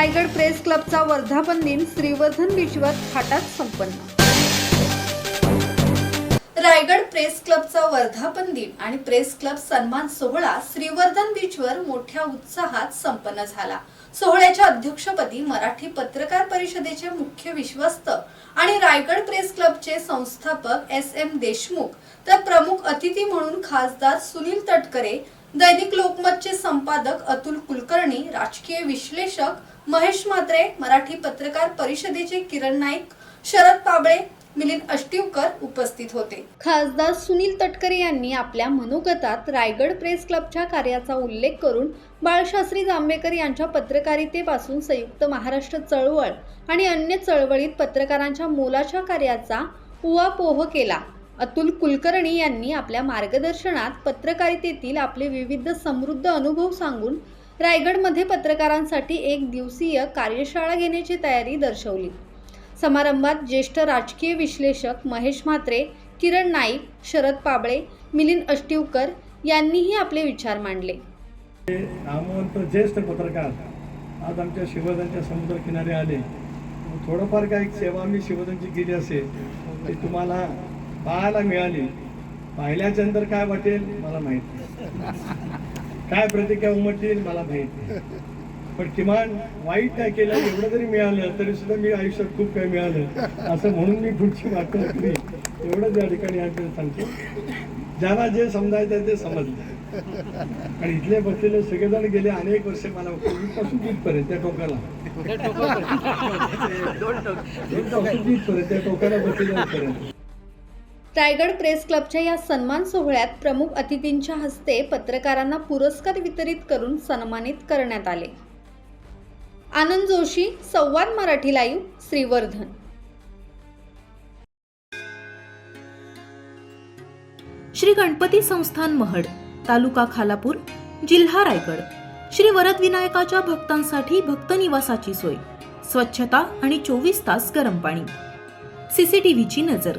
Raigad press क्लबचा वर्धापन दिन श्रीवर्धन बीचवर थाटात संपन्न. रायगड प्रेस क्लबचा वर्धापन दिन आणि प्रेस क्लब सन्मान सोहळा श्रीवर्धन बीचवर मोठ्या उत्साहात संपन्न झाला. सोहळ्याच्या अध्यक्षपदी मराठी पत्रकार परिषदेचे मुख्य विश्वस्त आणि रायगड प्रेस क्लबचे संस्थापक एस एम देशमुख तर प्रमुख अतिथी म्हणून खासदार सुनील तटकरे दैनिक लोकमतचे संपादक अतुल कुलकर्णी राजकीय विश्लेषक महेश म्हात्रे मराठी पत्रकार परिषदेचे किरण नाईक शरद पाबळे मिलिंद अष्टीवकर उपस्थित होते. खासदार सुनील तटकरे यांनी आपल्या मनोगतात रायगड प्रेस क्लबच्या कार्याचा उल्लेख करून बाळशास्त्री जांभेकर यांच्या पत्रकारितेपासून संयुक्त महाराष्ट्र चळवळ आणि अन्य चळवळीत पत्रकारांच्या मोलाच्या कार्याचा उहापोह केला. अतुल कुलकर्णी यांनी आपल्या मार्गदर्शनात पत्रकारितेतील आपले विविध समृद्ध अनुभव सांगून रायगडमध्ये पत्रकारांसाठी एक दिवसीय कार्यशाळा घेण्याची तयारी दर्शवली. समारंभात ज्येष्ठ राजकीय विश्लेषक महेश म्हात्रे किरण नाईक शरद पाबळे मिलिंद अष्टिवकर यांनीही आपले विचार मांडले. नामवंत ज्येष्ठ पत्रकार आज आमच्या शिवधनच्या समुद्र किनारे आले. थोडंफार काही सेवा मी शिवधनची केली असेल ते तुम्हाला पाहायला मिळाली. पाहिल्याच्या नंतर काय वाटेल मला माहीत नाही. काय प्रतिक्रिया उमटतील मला माहीत नाही. पण किमान वाईट काय केलं एवढं जरी मिळालं तरी सुद्धा मी आयुष्यात खूप काही मिळालं. असं म्हणून मी पुढची वाटत करी एवढंच या ठिकाणी आपल्याला सांगतो. ज्यांना जे समजायचं ते समजलं. आणि इथले बसलेले सगळेजण गेले अनेक वर्ष मला पूर्वीपासून तिथपर्यंत त्या टोकाला. त्या टोकाला बसलेल्यापर्यंत रायगड प्रेस क्लबच्या या सन्मान सोहळ्यात प्रमुख अतिथींच्या हस्ते पत्रकारांना पुरस्कार वितरित करून सन्मानित करण्यात आले. आनंद जोशी संवाद मराठी लाईव्ह श्रीवर्धन. श्री गणपती संस्थान महड तालुका खालापूर जिल्हा रायगड. श्री वरदविनायकाच्या भक्तांसाठी भक्त निवासाची सोय स्वच्छता आणि चोवीस तास गरम पाणी. सीसीटीव्हीची नजर.